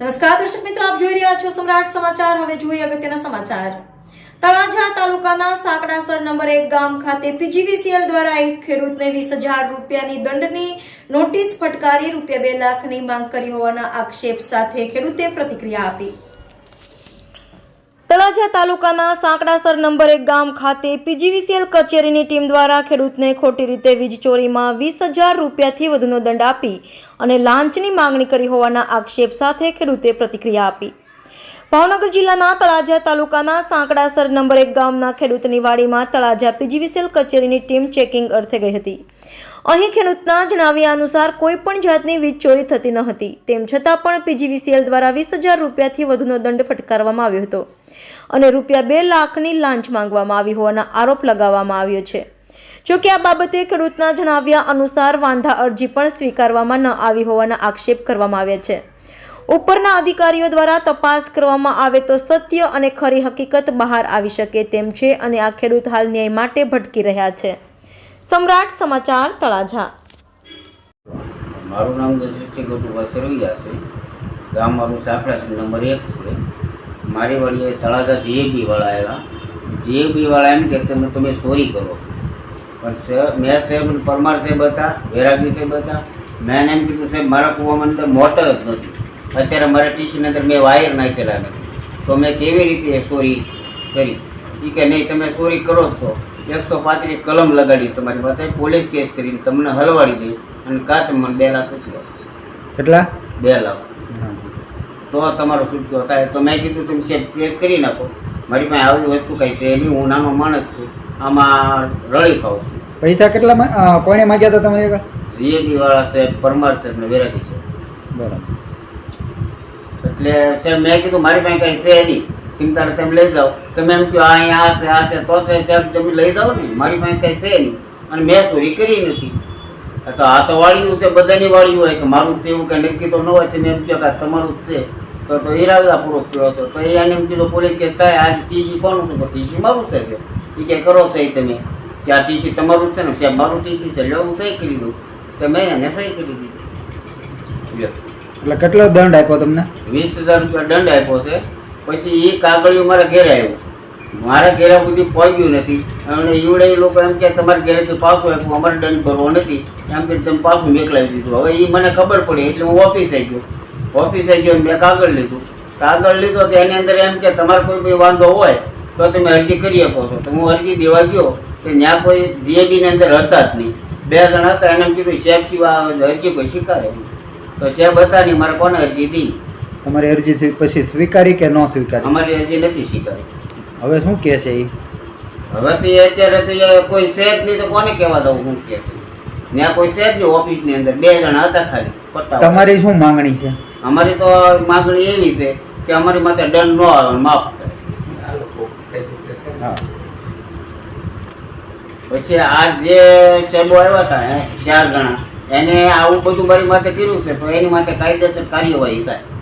નમસ્કાર, દર્શક મિત્રો, આપ જોઈ રહ્યા છો સમ્રાટ સમાચાર. હવે જોઈએ અગત્યના સમાચાર. તળાજા તાલુકાના સાંકડાસર નંબર એક ગામ ખાતે પીજીવીસીએલ દ્વારા એક ખેડૂતને વીસ હજાર રૂપિયાની દંડની નોટિસ ફટકારી રૂપિયા બે લાખની માંગ કરી હોવાના આક્ષેપ સાથે ખેડૂતે પ્રતિક્રિયા આપી. તળાજા તાલુકાના સાંકડાસર નંબર એક ગામ ખાતે પીજીવીસીએલ કચેરીની ટીમ દ્વારા ખેડૂતને ખોટી રીતે વીજ ચોરીમાં વીસ હજાર રૂપિયાથી વધુનો દંડ આપી અને લાંચની માંગણી કરી હોવાના આક્ષેપ સાથે ખેડૂતે પ્રતિક્રિયા આપી. ભાવનગર જિલ્લાના તળાજા તાલુકાના સાંકડાસર નંબર એક ગામના ખેડૂતની વાડીમાં તળાજા પીજીવીસીએલ કચેરીની ટીમ ચેકિંગ અર્થે ગઈ હતી. અહીં ખેડૂતના જણાવ્યા અનુસાર કોઈ પણ જાતની વીજ ચોરી થતી ન હતી. તેમ છતાં પણ પીજીવીસીએલ દ્વારા વીસ હજાર રૂપિયાથી વધુનો દંડ ફટકારવામાં આવ્યો હતો અને રૂપિયા બે લાખની લાંચ માંગવામાં આવી હોવાના આરોપ લગાવવામાં આવ્યો છે. જોકે આ બાબતે ખેડૂતના જણાવ્યા અનુસાર વાંધા અરજી પણ સ્વીકારવામાં ન આવી હોવાના આક્ષેપ કરવામાં આવ્યા છે. ઉપરના અધિકારીઓ દ્વારા તપાસ કરવામાં આવે તો સત્ય અને ખરી હકીકત બહાર આવી શકે તેમ છે અને આ ખેડૂત હાલ ન્યાય માટે ભટકી રહ્યા છે. સમ્રાટ સમાચાર તળાજા. મારું નામ દશરથસિંહ ગોટુભા સરવૈયા છે. ગામ મારું સાંકળા નંબર એક છે. મારી વળીએ તળાજા જીએબી વાળા આવ્યા જીએબી વાળા એમ કે તમે તમે ચોરી કરો છો. પણ મેં સાહેબ પરમાર સાહેબ હતા, વૈરાગી સાહેબ હતા. મેં એમ કીધું, સાહેબ, મારા કૂવામાં અંદર મોટર જ નથી. અત્યારે મારા ટીસીની અંદર મેં વાયર નાખેલા નથી. તો મેં કેવી રીતે ચોરી કરી? એ કે નહીં તમે ચોરી કરો જ છો. એકસો પાંત્રીસ કલમ લગાડી તમારી પાસે. પોલીસ કેસ કરીને તમને હલવાડી દઈશ અને કાં તમે મને બે લાખ રૂપિયા કેટલા? બે લાખ. તો તમારો છૂટકો થાય. તો મેં કીધું તમે સેફ કેસ કરી નાખો. મારી પાસે આવી વસ્તુ કઈ છે નહીં. હું નાનો માણસ છું. આમાં રળી ખાઉં છું. પૈસા કેટલા કોને માગ્યા હતા તમે? જીએબી વાળા છે પરમાર સાહેબ ને વેરાગી છે બરાબર. એટલે સાહેબ મેં કીધું, મારી પાસે કંઈ છે નહીં. તમે તમે લઈ જાઓ. તમે એમ કહો આ અહીંયા આ છે આ છે. તો છે સાહેબ તમે લઈ જાઓ ને. મારી પાસે કંઈ છે નહીં. અને મેં ચોરી કરી નથી. તો આ તો વાળ્યું છે, બધાની વાળ્યું હોય કે મારું છે એવું કંઈ નક્કી તો ન હોય તમે એમ કહો કે તમારું જ છે. તો તો ઈરાદા પૂરો થયો છો. તો એને એમ કીધું પોલીસ કે થાય આ ટીસી કોનું છે? તો ટીસી મારું છે એ કે કરો, સહી તમે. કે આ ટીસી તમારું છે ને, સાહેબ, મારું ટીસી છે. લ્યો, હું સહી કરી દઉં. તો મેં એને સહી કરી દીધી. એટલે કેટલો દંડ આપ્યો તમને? વીસ હજાર રૂપિયા દંડ આપ્યો છે. પછી એ કાગળિયું મારા ઘેરે આવ્યું. મારા ઘેરા સુધી પહોંચ્યું નથી. અને ઈવડે એ લોકો એમ કે તમારા ઘેરેથી પાછું આપ્યું, અમારે દંડ ભરવો નથી. એમ કે તમે પાછું મેકલાવી દીધું. હવે એ મને ખબર પડી, એટલે હું ઓફિસે ગયો. આવી ગયો મેં કાગળ લીધું. કાગળ લીધો તો એની અંદર એમ કે તમારે કોઈ બી વાંધો હોય તો તમે અરજી કરી શકો છો. તો હું અરજી દેવા ગયો તો ત્યાં કોઈ જીએબીની અંદર હતા જ નહીં. બે જણા હતા, એને કીધું સેફ સિવાય અરજી કોઈ સ્વીકારે. તો સાહેબ હતા નહીં મારે કોને અરજી દી? તમારી અરજી પછી સ્વીકારી કે ન સ્વીકારી? અમારી અરજી નથી સ્વીકારી. હવે શું કહે છે એ? હવે તો એ અત્યારે તો એ કોઈ છે જ નહીં તો કોને કહેવા દઉં હું કે છે? ત્યાં કોઈ છે જ નહીં ઓફિસની અંદર બે જણા હતા ખાલી તમારી શું માંગણી છે? અમારી તો માંગણી એવી છે કે અમારી માથે દંડ ન આવે માફ થાય. પછી આ જે ચેલો આવ્યા હતા ચાર જણા એને આવું બધું મારી માથે કર્યું છે તો એની માથે કાયદેસર કાર્યવાહી થાય.